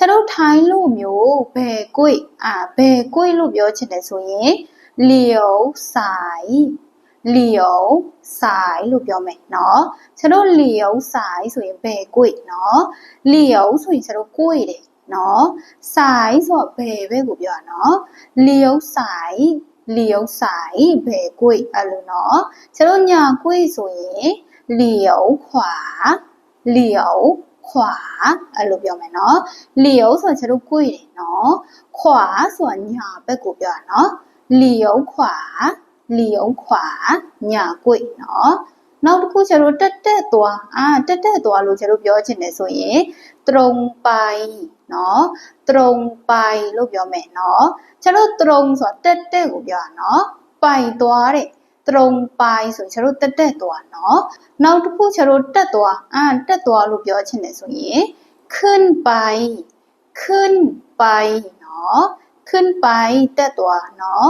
ကျွန်တော်ထိုင်းလို့မျိုးဘယ်ကွေ့အာဘယ်ကွေ့လို့ပြောချင်တယ်ဆိုရင်လျော်ဆိုင်လျော်ဆိုင်လို့ပြောမယ်เนาะကျွန်တော်လျော်ဆိုင်ဆိုရင်ဘယ်ကွေ့เนาะလျော်ဆိုရင်ကျွန်တော်ကွေ့တယ်เนาะဆိုင်ဆိုတော့ဘယ်ပဲကိုပြောတာเนาะလျော်ဆိုင်လျော်ဆိုင်ဘယ်ကွေ့အဲ့လိုเนาะကျွန်တော်ညာကွေ့ဆိုရင်လျော်ขวาလျော် ขวาအဲ့လိုပြောမယ်เนาะလျော်ဆိုတော့ကျွန်တော်ကွေ့တယ်เนาะขวาဆိုတာညာဘက်ကိုပြောတာเนาะလျော်ขวาလျော်ขวาညာကွေ့เนาะနောက်တစ်ခုကျတော့တက်တက်သွားအာတက်တက်သွားလို့ကျတော့ပြောချင်တယ်ဆိုရင်ตรงไปเนาะตรงไปလို့ပြောမယ်เนาะကျတော့ตรงဆိုတာတက်တက်ကိုပြောတာเนาะไปသွားတဲ့ ตรงไปဆိုရင်ကျတော့တက်တက်သွားเนาะနောက်တစ်ခုကျတော့တက်သွားအာတက်သွားလို့ပြောချင်တယ်ဆိုရင်ขึ้นไปขึ้นไปเนาะขึ้นไปတက်သွားเนาะ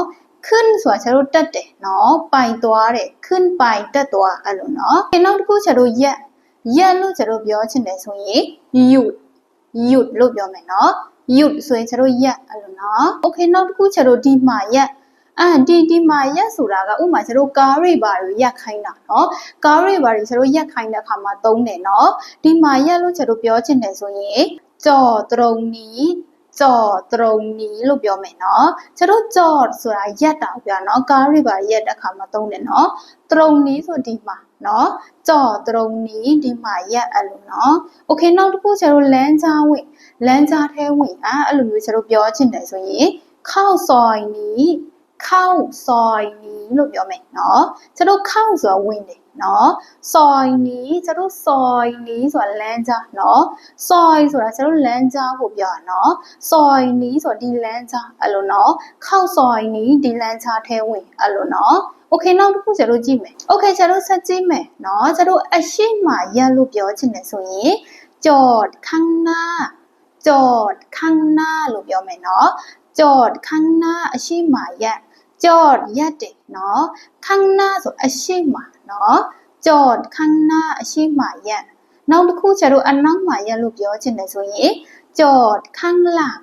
ขึ้นဆိုတာကျတော့တက်တယ်เนาะပိုင်သွားတယ်ขึ้นไปတက်သွားအဲ့လိုเนาะနောက်တစ်ခုကျတော့ရက်ရက်လို့ကျတော့ပြောချင်တယ်ဆိုရင်หยุดหยุดလို့ပြောမယ်เนาะหยุดဆိုရင်ကျတော့ရက်အဲ့လိုเนาะโอเคနောက်တစ်ခုကျတော့ဒီမှာရက် အာဒီဒီမှာရက်ဆိုတာကဥပမာကျတော့ကားရိပါတွေရက်ခိုင်းတာเนาะကားရိပါတွေကျတော့ရက်ခိုင်းတဲ့အခါမှာသုံးတယ်เนาะဒီမှာရက်လို့ကျတော့ပြောချင်တယ်ဆိုရင်ကြော်ตรงนี้ကြော်ตรงนี้လို့ပြောမယ်เนาะကျတော့ကြော်ဆိုတာရက်တာကိုပြောเนาะကားရိပါရက်တဲ့အခါမှာသုံးတယ်เนาะตรงนี้ဆိုဒီမှာเนาะကြော်ตรงนี้ဒီမှာရက်အဲ့လိုเนาะโอเคနောက်တစ်ခုကျတော့လမ်းကြားဝင်လမ်းကြားထဲဝင်อ่ะအဲ့လိုမျိုးကျတော့ပြောချင်တယ်ဆိုရင်ခောက်ซอ ยนี้เข้าซอยนี้လို့ပြောမယ်เนาะကျတော့เข้าဆိုတာဝင်တယ်เนาะซอยนี้ကျတော့ซอยนี้ဆိုတာလမ်းကြားเนาะซอยဆိုတာကျတော့လမ်းကြားကိုပြောတာเนาะซอยนี้ဆိုတာဒီလမ်းကြားအဲ့လိုเนาะเข้าซอยนี้ဒီလမ်းကြားထဲဝင်အဲ့လိုเนาะโอเคနောက်တစ်ခုကျတော့ကြည့်မယ်โอเคကျတော့ဆက်ကြည့်မယ်เนาะကျတော့အရှိမရက်လို့ပြောချင်တယ်ဆိုရင်จอดข้างหน้าจอดข้างหน้าလို့ပြောမယ်เนาะจอดข้างหน้าအရှိမရက် จอดရက်တယ်เนาะข้างหน้าဆိုအရှိမเนาะจอดข้างหน้าအရှိမရက်နောက်တစ်ခုကျတော့အနောက်မှာရက်လို့ပြောချင်တယ်ဆိုရင်จอดข้างหลัง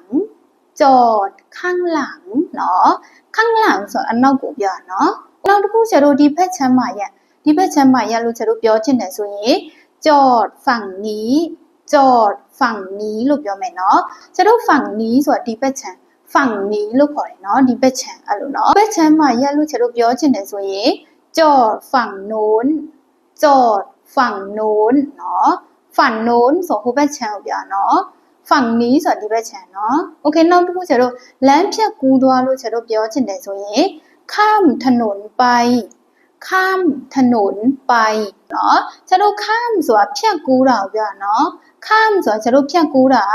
จอดข้างหลังเนาะข้างหลังဆိုအနောက်ကိုပြောတာเนาะနောက်တစ်ခုကျတော့ဒီဘက်ချမ်းမှာရက်ဒီဘက်ချမ်းမှာရက်လို့ကျတော့ပြောချင်တယ်ဆိုရင်จอดฝั่งนี้จอดฝั่งนี้လို့ပြောမယ်เนาะကျတော့ฝั่งนี้ဆိုတာဒီဘက်ချမ်း ฝั่งนี้လို့ခေါ်တယ်เนาะဒီဘက်ချမ်းအဲ့လိုเนาะဘက်ချမ်းမှာရက်လို့ကျတော့ပြောချင်တယ်ဆိုရင်จอดฝั่งโน้นจอดฝั่งโน้นเนาะฝั่งโน้นဆိုဟိုဘက်ချမ်းကိုပြောเนาะฝั่งนี้ဆိုတာဒီဘက်ချမ်းเนาะโอเคနောက်တစ်ခုကျတော့လမ်းဖြတ်ကူးသွားလို့ကျတော့ပြောချင်တယ်ဆိုရင်ข้ามถนนไป ข้ามถนนไปเนาะကျတော့ข้ามဆိုတာဖြတ်ကူးတာကိုပြောတာเนาะข้ามဆိုတာကျတော့ဖြတ်ကူးတာ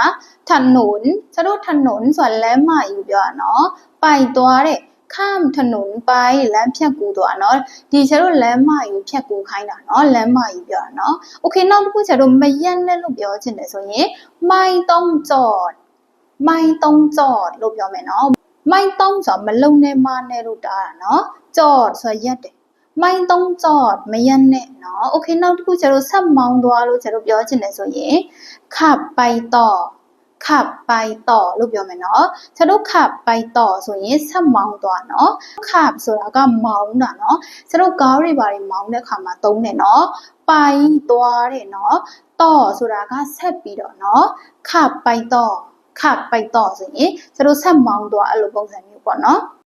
ถนนကျတော့ถนนဆိုတာလမ်းမကြီးကိုပြောတာเนาะပိုင်သွားတဲ့ข้ามถนนไปလမ်းဖြတ်ကူးသွားเนาะဒီကျတော့လမ်းမကြီးကိုဖြတ်ကူးခိုင်းတာเนาะလမ်းမကြီးပြောတာเนาะโอเคနောက်တစ်ခုကျတော့မရက်နဲ့လို့ပြောချင်တယ်ဆိုရင်ไม่ต้องจอดไม่ต้องจอดလို့ပြောမယ်เนาะไม่ต้องဆိုတာမလုံနဲ့မနဲ့လို့တာတာเนาะจอดဆိုတာရက်တယ် ไม่ต้องจอดမရက်နဲ့เนาะโอเคနောက်တစ်ခုကျတော့ဆက်မောင်းသွားလို့ကျတော့ပြောချင်တယ်ဆိုရင်ขับไปต่อขับไปต่อလို့ပြောမယ်เนาะကျတော့ขับไปต่อဆိုရင်ဆက်မောင်းသွားเนาะขับဆိုတာကမောင်းတာเนาะကျတော့ကားတွေဘာတွေမောင်းတဲ့ခါမှာသုံးတယ်เนาะไปသွားတယ်เนาะต่อဆိုတာကဆက်ပြီးတော့เนาะขับไปต่อขับไปต่อဆိုရင်ကျတော့ဆက်မောင်းသွားအဲ့လိုပုံစံမျိုးပေါ့เนาะ